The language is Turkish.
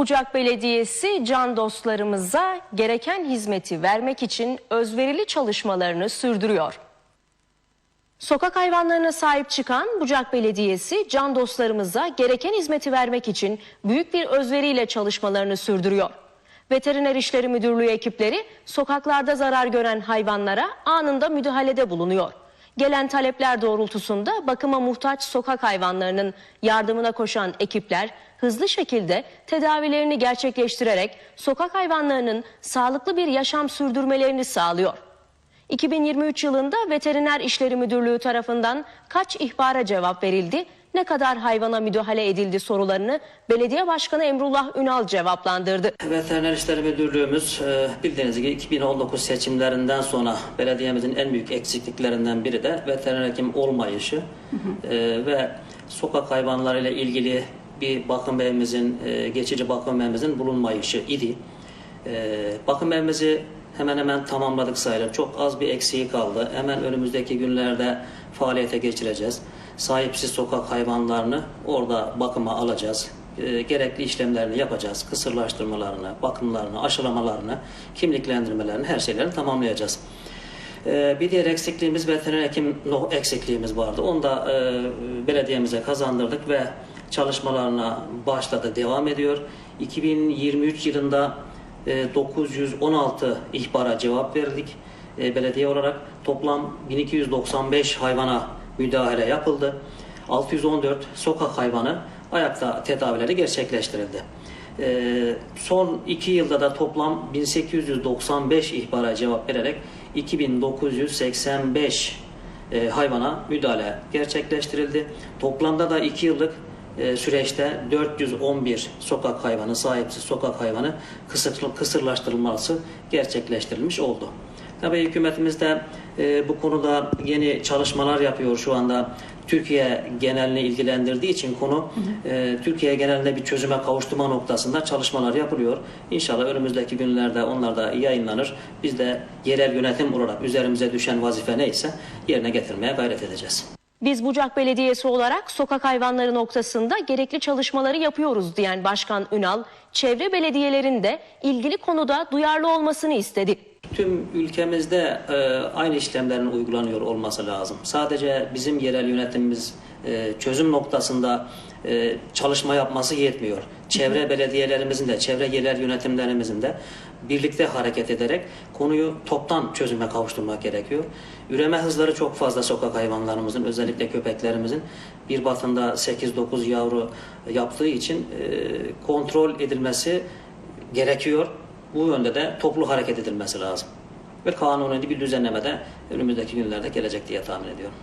Bucak Belediyesi can dostlarımıza gereken hizmeti vermek için özverili çalışmalarını sürdürüyor. Sokak hayvanlarına sahip çıkan Bucak Belediyesi can dostlarımıza gereken hizmeti vermek için büyük bir özveriyle çalışmalarını sürdürüyor. Veteriner İşleri Müdürlüğü ekipleri sokaklarda zarar gören hayvanlara anında müdahalede bulunuyor. Gelen talepler doğrultusunda bakıma muhtaç sokak hayvanlarının yardımına koşan ekipler hızlı şekilde tedavilerini gerçekleştirerek sokak hayvanlarının sağlıklı bir yaşam sürdürmelerini sağlıyor. 2023 yılında Veteriner İşleri Müdürlüğü tarafından kaç ihbara cevap verildi, ne kadar hayvana müdahale edildi sorularını Belediye Başkanı Emrullah Ünal cevaplandırdı. Veteriner İşleri Müdürlüğümüz e, bildiğiniz gibi 2019 seçimlerinden sonra belediyemizin en büyük eksikliklerinden biri de veteriner hekim olmayışı E, ve sokak hayvanlarıyla ilgili bir bakım evimizin, geçici bakım evimizin bulunmayışı idi. E, Bakım evimizi hemen hemen tamamladık sayılır. Çok az bir eksiği kaldı. Hemen önümüzdeki günlerde faaliyete geçireceğiz. Sahipsiz sokak hayvanlarını orada bakıma alacağız. E, gerekli işlemlerini yapacağız. Kısırlaştırmalarını, bakımlarını, aşılamalarını, kimliklendirmelerini, her şeylerini tamamlayacağız. E, bir diğer eksikliğimiz veteriner hekim eksikliğimiz vardı. Onu da belediyemize kazandırdık ve çalışmalarına başladı, devam ediyor. 2023 yılında e, 916 ihbara cevap verdik. E, belediye olarak toplam 1295 hayvana müdahale yapıldı. 614 sokak hayvanı ayakta tedavileri gerçekleştirildi. E, son iki yılda da toplam 1895 ihbara cevap vererek 2985 e, hayvana müdahale gerçekleştirildi. Toplamda da 2 yıllık e, süreçte 411 sokak hayvanı, sahipsiz sokak hayvanı kısır, kısırlaştırılması gerçekleştirilmiş oldu. Tabii hükümetimiz de e, bu konuda yeni çalışmalar yapıyor şu anda. Türkiye genelini ilgilendirdiği için konu e, Türkiye genelinde bir çözüme kavuşturma noktasında çalışmalar yapılıyor. İnşallah önümüzdeki günlerde onlar da yayınlanır. Biz de yerel yönetim olarak üzerimize düşen vazife neyse yerine getirmeye gayret edeceğiz. Biz Bucak Belediyesi olarak sokak hayvanları noktasında gerekli çalışmaları yapıyoruz diyen Başkan Ünal, çevre belediyelerin de ilgili konuda duyarlı olmasını istedi. Tüm ülkemizde e, aynı işlemlerin uygulanıyor olması lazım. Sadece bizim yerel yönetimimiz e, çözüm noktasında e, çalışma yapması yetmiyor. Çevre belediyelerimizin de, çevre yerel yönetimlerimizin de birlikte hareket ederek konuyu toptan çözüme kavuşturmak gerekiyor. Üreme hızları çok fazla sokak hayvanlarımızın, özellikle köpeklerimizin. Bir batında 8-9 yavru yaptığı için e, kontrol edilmesi gerekiyor. Bu yönde de toplu hareket edilmesi lazım. Ve kanuni bir düzenleme de önümüzdeki günlerde gelecek diye tahmin ediyorum.